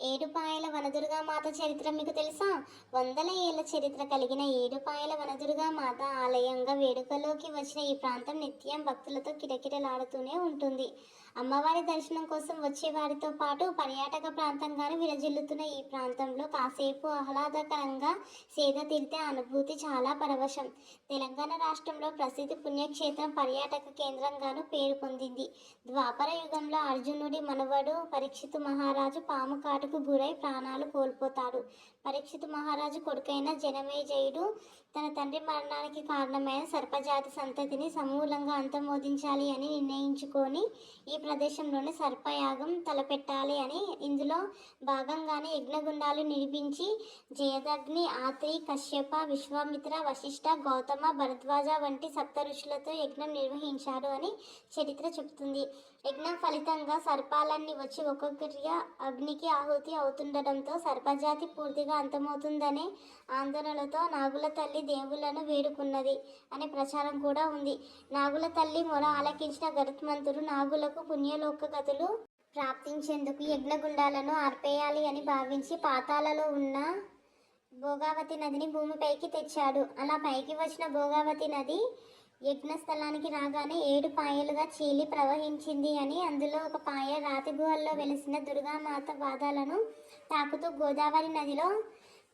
ఏడుపాయల వనదుర్గా మాత చరిత్ర మీకు తెలుసా? వందల ఏళ్ళ చరిత్ర కలిగిన ఏడుపాయల వనదుర్గా మాత ఆలయంగా వేడుకలోకి వచ్చిన ఈ ప్రాంతం నిత్యం భక్తులతో కిటకిటలాడుతూనే ఉంటుంది. అమ్మవారి దర్శనం కోసం వచ్చే వారితో పాటు పర్యాటక ప్రాంతంగాను విరజిల్లుతున్న ఈ ప్రాంతంలో కాసేపు ఆహ్లాదకరంగా సేద తీరితే అనుభూతి చాలా పరవశం. తెలంగాణ రాష్ట్రంలో ప్రసిద్ధ పుణ్యక్షేత్రం పర్యాటక కేంద్రంగాను పేరు పొందింది. ద్వాపర యుగంలో అర్జునుడి మనవడు పరీక్షితు మహారాజు పాము కాటుకు గురై ప్రాణాలు కోల్పోతాడు. పరీక్షితు మహారాజు కొడుకైన జనమేజయుడు తన తండ్రి మరణానికి కారణమైన సర్పజాతి సంతతిని సమూలంగా అంతమోదించాలి అని నిర్ణయించుకొని ఈ ప్రదేశంలోనే సర్పయాగం తలపెట్టాలి అని ఇందులో భాగంగానే యజ్ఞగుండాలు నిర్మించి జయదగ్ని ఆత్రి కశ్యప విశ్వామిత్ర వశిష్ఠ గౌతమ భరద్వాజ వంటి సప్త ఋషులతో యజ్ఞం నిర్వహించారు అని చరిత్ర చెబుతుంది. యజ్ఞం ఫలితంగా సర్పాలన్నీ వచ్చి ఒక్కొక్కటిగా అగ్నికి ఆహుతి అవుతుండటంతో సర్పజాతి పూర్తిగా అంతమవుతుందనే ఆందోళనలతో నాగుల తల్లి దేవులను వేడుకున్నది అనే ప్రచారం కూడా ఉంది. నాగుల తల్లి మొర ఆలకించిన గరుత్మంతుడు నాగులకు పుణ్యలోక గతులు ప్రాప్తించేందుకు యజ్ఞగుండాలను ఆర్పేయాలి అని భావించి పాతాలలో ఉన్న భోగావతి నదిని భూమిపైకి తెచ్చాడు. అలా పైకి వచ్చిన భోగావతి నది యజ్ఞస్థలానికి రాగానే ఏడు పాయలుగా చీలి ప్రవహించింది అని అందులో ఒక పాయ రాతి గుహల్లో వెలిసిన దుర్గామాత పాదాలను తాకుతూ గోదావరి నదిలో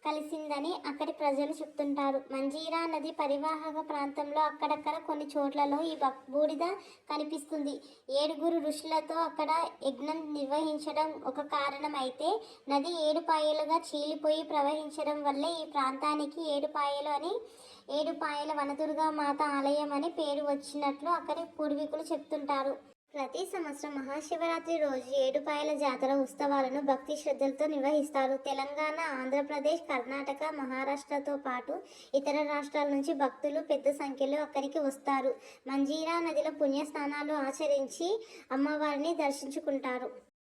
కలిసిందని అక్కడి ప్రజలు చెప్తుంటారు. మంజీరా నది పరివాహక ప్రాంతంలో అక్కడక్కడ కొన్ని చోట్లలో ఈ బక్- బూడిద కనిపిస్తుంది. ఏడుగురు ఋషులతో అక్కడ యజ్ఞం నిర్వహించడం ఒక కారణం అయితే నది ఏడుపాయలుగా చీలిపోయి ప్రవహించడం వల్లే ఈ ప్రాంతానికి ఏడుపాయలు అని ఏడుపాయల వనదుర్గా మాత ఆలయం అని పేరు వచ్చినట్లు అక్కడి పూర్వీకులు చెప్తుంటారు. ప్రతి సంవత్సరం మహాశివరాత్రి రోజు ఏడుపాయల జాతర ఉత్సవాలను భక్తి శ్రద్ధలతో నిర్వహిస్తారు. తెలంగాణ ఆంధ్రప్రదేశ్ కర్ణాటక మహారాష్ట్రతో పాటు ఇతర రాష్ట్రాల నుంచి భక్తులు పెద్ద సంఖ్యలో అక్కడికి వస్తారు. మంజీరా నదిలో పుణ్యస్నానాలు ఆచరించి అమ్మవారిని దర్శించుకుంటారు.